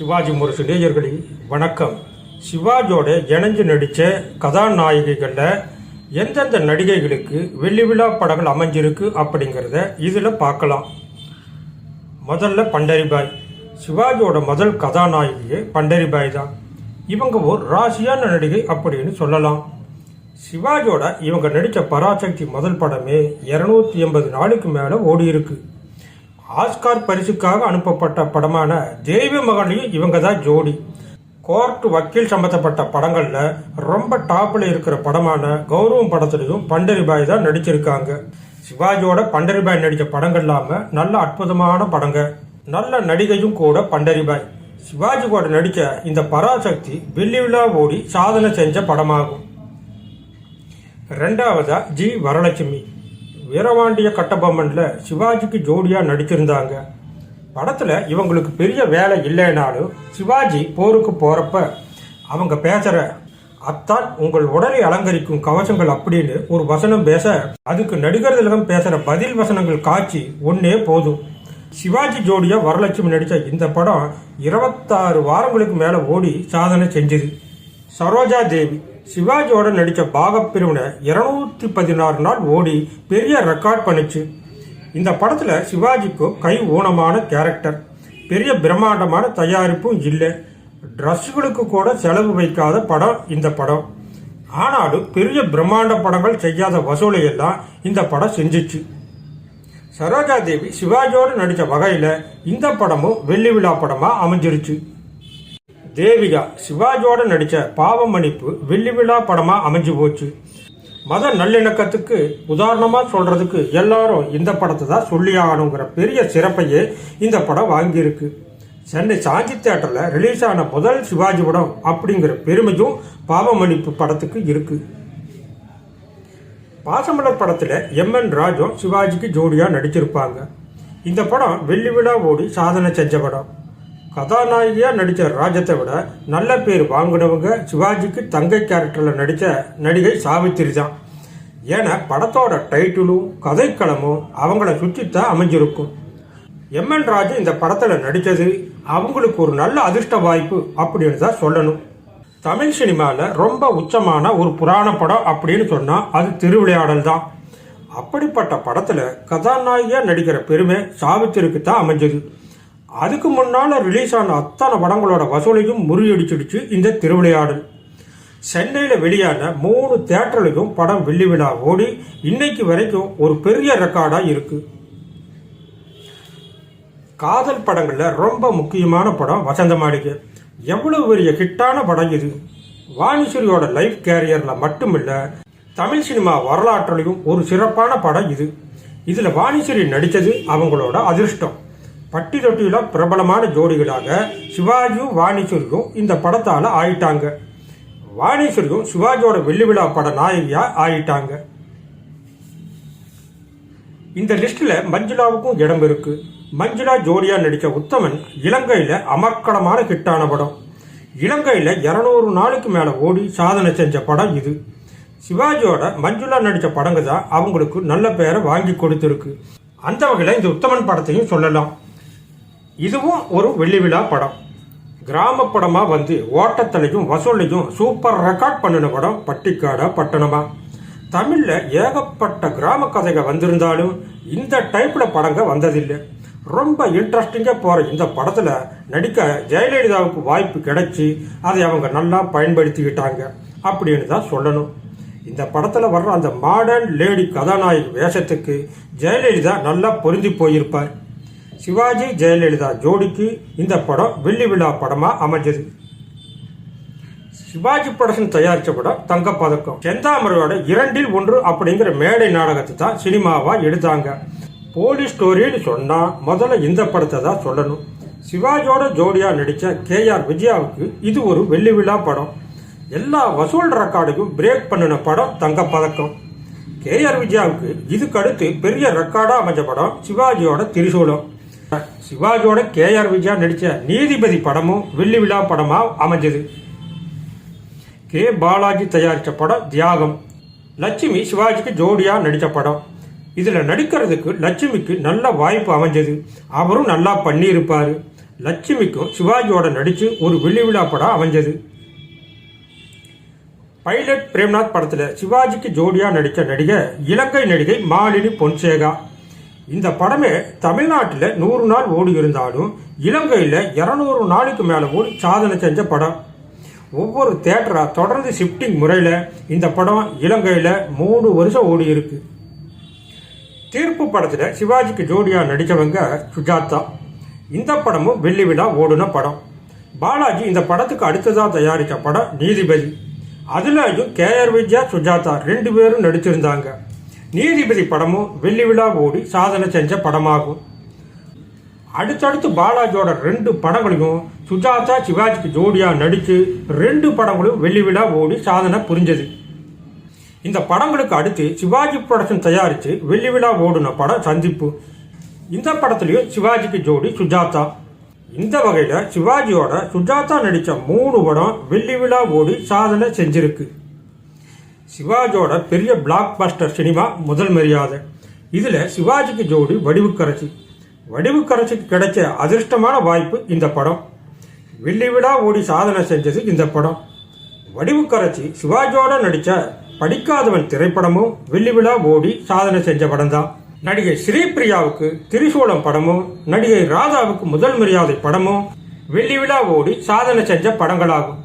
சிவாஜி முரசு நேயர்களே வணக்கம். சிவாஜியோட இணைஞ்சு நடித்த கதாநாயகிகளில் எந்தெந்த நடிகைகளுக்கு வெள்ளி விழா படங்கள் அமைஞ்சிருக்கு அப்படிங்கிறத இதில் பார்க்கலாம். முதல்ல பண்டரிபாய். சிவாஜியோட முதல் கதாநாயகியே பண்டரிபாய் தான். இவங்க ஒரு ராசியான நடிகை அப்படின்னு சொல்லலாம். சிவாஜியோட இவங்க நடித்த பராசக்தி முதல் படமே இரநூத்தி எண்பது நாளுக்கு மேலே ஓடியிருக்கு. ஆஸ்கார் பரிசுக்காக அனுப்பப்பட்ட படமான தெய்வ மகன்லையும் இவங்க தான் ஜோடி. கோர்ட் வக்கீல் சம்பந்தப்பட்ட படங்களில் ரொம்ப டாப்பில் இருக்கிற படமான கௌரவம் படத்துலையும் பண்டரிபாய் தான் நடிச்சிருக்காங்க. சிவாஜியோட பண்டரிபாய் நடித்த படங்கள் இல்லாமல் நல்ல அற்புதமான படங்க. நல்ல நடிகையும் கூட பண்டரிபாய். சிவாஜி கூட நடித்த இந்த பராசக்தி வில்லி விழா ஓடி சாதனை செஞ்ச படமாகும். ரெண்டாவதா ஜி வரலட்சுமி. வீரவாண்டிய கட்டபொம்மனில் சிவாஜிக்கு ஜோடியாக நடிச்சிருந்தாங்க. படத்தில் இவங்களுக்கு பெரிய வேலை இல்லைனாலும் சிவாஜி போருக்கு போகிறப்ப அவங்க பேசுகிற அத்தான் உங்கள் உடலை அலங்கரிக்கும் கவசங்கள் அப்படின்னு ஒரு வசனம் பேச அதுக்கு நடிகர்களிடம் பேசுகிற பதில் வசனங்கள் காட்சி ஒன்னே போதும். சிவாஜி ஜோடியா வரலட்சுமி நடித்த இந்த படம் இருபத்தாறு வாரங்களுக்கு மேலே ஓடி சாதனை செஞ்சது. சரோஜா தேவி சிவாஜியோட நடித்த பாகப்பிரிவினை இருநூத்தி பதினாறு நாள் ஓடி பெரிய ரெக்கார்ட் பண்ணிச்சு. இந்த படத்துல சிவாஜிக்கு கை ஊனமான கேரக்டர் பெரிய பிரம்மாண்டமான தயாரிப்பும் இல்லை. ட்ரெஸ்ஸுகளுக்கு கூட செலவு வைக்காத படம் இந்த படம். ஆனாலும் பெரிய பிரம்மாண்ட படங்கள் செய்யாத வசூலையெல்லாம் இந்த படம் செஞ்சுச்சு. சரோஜா தேவி சிவாஜியோடு நடித்த வகையில் இந்த படமும் வெள்ளி விழா படமாக அமைஞ்சிருச்சு. தேவிகா சிவாஜியோட நடித்த பாவ மணிப்பு வெள்ளி விழா படமாக அமைஞ்சு போச்சு. மத நல்லிணக்கத்துக்கு உதாரணமாக சொல்கிறதுக்கு எல்லாரும் இந்த படத்தை தான் சொல்லி ஆகணுங்கிற பெரிய சிறப்பையே இந்த படம் வாங்கியிருக்கு. சென்னை சாஞ்சி தேட்டரில் ரிலீஸ் ஆன முதல் சிவாஜி படம் அப்படிங்கிற பெருமையும் பாவமணிப்பு படத்துக்கு இருக்குது பாசமலர் படத்தில் எம் என் ராஜும் சிவாஜிக்கு ஜோடியாக நடிச்சிருப்பாங்க. இந்த படம் வெள்ளி விழா ஓடி சாதனை செஞ்ச படம். கதாநாயகியாக நடித்த ராஜத்தை விட நல்ல பேர் வாங்கினவங்க சிவாஜிக்கு தங்கை கேரக்டரில் நடித்த நடிகை சாவித்திரி தான். ஏன்னா படத்தோட டைட்டிலும் கதைக்களமும் அவங்கள சுற்றித்தான் அமைஞ்சிருக்கும். எம் என் ராஜு இந்த படத்தில் நடித்தது அவங்களுக்கு ஒரு நல்ல அதிர்ஷ்ட வாய்ப்பு அப்படின்னு தான் சொல்லணும். தமிழ் சினிமாவில் ரொம்ப உச்சமான ஒரு புராண படம் அப்படின்னு சொன்னால் அது திருவிளையாடல் தான். அப்படிப்பட்ட படத்தில் கதாநாயகியாக நடிக்கிற பெருமை சாவித்திரிக்கு தான் அமைஞ்சது. அதுக்கு முன்னால் ரிலீஸ் ஆன அத்தனை படங்களோட வசூலையும் முறியடிச்சிடுச்சு இந்த திருவிளையாடல். சென்னையில் வெளியான மூணு தேட்டர்களுக்கும் படம் வெள்ளி விழா ஓடி இன்னைக்கு வரைக்கும் ஒரு பெரிய ரெக்கார்டாக இருக்குது காதல் படங்களில் ரொம்ப முக்கியமான படம் வசந்த மாளிகை. எவ்வளவு பெரிய ஹிட்டான படம் இது. வாணிஸ்வரியோட லைஃப் கேரியரில் மட்டுமில்லை தமிழ் சினிமா வரலாற்றுலையும் ஒரு சிறப்பான படம் இது. இதில் வாணிஸ்வரி நடித்தது அவங்களோட அதிர்ஷ்டம். பட்டி தொட்டியில் பிரபலமான ஜோடிகளாக சிவாஜியும் வாணிஸ்வரியும் இந்த படத்தால் ஆயிட்டாங்க. வாணீஸ்வரியும் சிவாஜியோட வெள்ளி விழா பட நாயகியாக ஆயிட்டாங்க. இந்த லிஸ்டில் மஞ்சுளாவுக்கும் இடம் இருக்கு. மஞ்சுளா ஜோடியா நடித்த உத்தமன் இலங்கையில் அமர்க்களமான ஹிட்டான படம். இலங்கையில் இரநூறு நாளுக்கு மேலே ஓடி சாதனை செஞ்ச படம் இது. சிவாஜியோட மஞ்சுளா நடித்த படங்க தான் அவங்களுக்கு நல்ல பேரை வாங்கி கொடுத்துருக்கு. அந்த வகையில் இந்த உத்தமன் படத்தையும் சொல்லலாம். இதுவும் ஒரு வெள்ளி விழா படம். கிராம படமாக வந்து ஓட்டத்திலையும் வசூலையும் சூப்பர் ரெக்கார்ட் பண்ணின படம் பட்டிக்காடா பட்டணமா? தமிழில் ஏகப்பட்ட கிராம கதைகள் வந்திருந்தாலும் இந்த டைப்பில் படங்க வந்ததில்லை. ரொம்ப இன்ட்ரெஸ்டிங்காக போகிற இந்த படத்தில் நடிக்க ஜெயலலிதாவுக்கு வாய்ப்பு கிடைச்சி அதை அவங்க நல்லா பயன்படுத்திக்கிட்டாங்க. அப்படின்னு தான் சொல்லணும். இந்த படத்தில் வர்ற அந்த மாடர்ன் லேடி கதாநாயகி வேஷத்துக்கு ஜெயலலிதா நல்லா பொருந்தி போயிருப்பார். சிவாஜி ஜெயலலிதா ஜோடிக்கு இந்த படம் வெள்ளி விழா படமாக அமைஞ்சது. சிவாஜி படசன் தயாரித்த படம் தங்கப்பதக்கம். செந்தாமரையோட இரண்டில் ஒன்று அப்படிங்கிற மேடை நாடகத்தை தான் சினிமாவாக எடுத்தாங்க. போலீஸ் ஸ்டோரின்னு சொன்னால் முதல்ல இந்த படத்தை தான் சொல்லணும். சிவாஜியோட ஜோடியாக நடித்த கேஆர் விஜயாவுக்கு இது ஒரு வெள்ளி விழா படம். எல்லா வசூல் ரெக்கார்டுக்கும் பிரேக் பண்ணின படம் தங்கப்பதக்கம். கேஆர் விஜயாவுக்கு இதுக்கு அடுத்து பெரிய ரெக்கார்டாக அமைஞ்ச படம் சிவாஜியோட திரிசூலம். சிவாஜியோட கேஆர் விஜயா நடித்த நீதிபதி படமும் வெள்ளி விழா படமாக அமைஞ்சது. கே. பாலாஜி தயாரித்த படம் தியாகம். லட்சுமி சிவாஜிக்கு ஜோடியாக நடித்த படம். இதில் நடிக்கிறதுக்கு லட்சுமிக்கு நல்ல வாய்ப்பு அமைஞ்சது. அவரும் நல்லா பண்ணியிருப்பார். லட்சுமிக்கும் சிவாஜியோட நடித்து ஒரு வெள்ளி விழா படம் அமைஞ்சது. பைலட் பிரேம்நாத் படத்தில் சிவாஜிக்கு ஜோடியாக நடித்த நடிகை இலங்கை நடிகை மாலினி பொன்சேகா. இந்த படமே தமிழ்நாட்டில் நூறு நாள் ஓடி இருந்தாலும் இலங்கையில் இரநூறு நாளுக்கு மேலே ஓடி சாதனை செஞ்ச படம். ஒவ்வொரு தேட்டராக தொடர்ந்து ஷிஃப்டிங் முறையில் இந்த படம் இலங்கையில் மூணு வருஷம் ஓடி இருக்கு. தீர்ப்பு படத்தில் சிவாஜிக்கு ஜோடியாக நடித்தவங்க சுஜாதா. இந்த படமும் வெள்ளி விழா ஓடுன படம். பாலாஜி இந்த படத்துக்கு அடுத்ததாக தயாரித்த படம் நீதிபதி. அதிலையும் கே ஆர் விஜயா சுஜாதா ரெண்டு பேரும் நடிச்சிருந்தாங்க. நீதிபதி படமும் வெள்ளி விழா ஓடி சாதனை செஞ்ச படமாகும். அடுத்தடுத்து பாலாஜியோட ரெண்டு படங்களையும் சுஜாதா சிவாஜிக்கு ஜோடியாக நடித்து ரெண்டு படங்களும் வெள்ளி விழா ஓடி சாதனை புரிஞ்சது. இந்த படங்களுக்கு அடுத்து சிவாஜி ப்ரொடக்ஷன் தயாரித்து வெள்ளி விழா ஓடுன படம் சந்திப்பு. இந்த படத்துலையும் சிவாஜிக்கு ஜோடி சுஜாதா. இந்த வகையில் சிவாஜியோட சுஜாதா நடித்த மூணு படம் வெள்ளி விழா ஓடி சாதனை செஞ்சிருக்கு. சிவாஜோட பெரிய பிளாக் பஸ்டர் சினிமா முதல் மரியாதை. இதில் சிவாஜிக்கு ஜோடி வடிவுக்கரசி வடிவுக்கரசிக்கு கிடைச்ச அதிர்ஷ்டமான வாய்ப்பு இந்த படம். வெள்ளி விழா ஓடி சாதனை செஞ்சது இந்த படம். வடிவுக்கரசி சிவாஜியோட நடித்த படிக்காதவன் திரைப்படமும் வெள்ளி விழா ஓடி சாதனை செஞ்ச படம் தான் நடிகை ஸ்ரீபிரியாவுக்கு திரிசூலம் படமும் நடிகை ராதாவுக்கு முதல் மரியாதை படமும் வெள்ளி விழா ஓடி சாதனை செஞ்ச படங்களாகும்.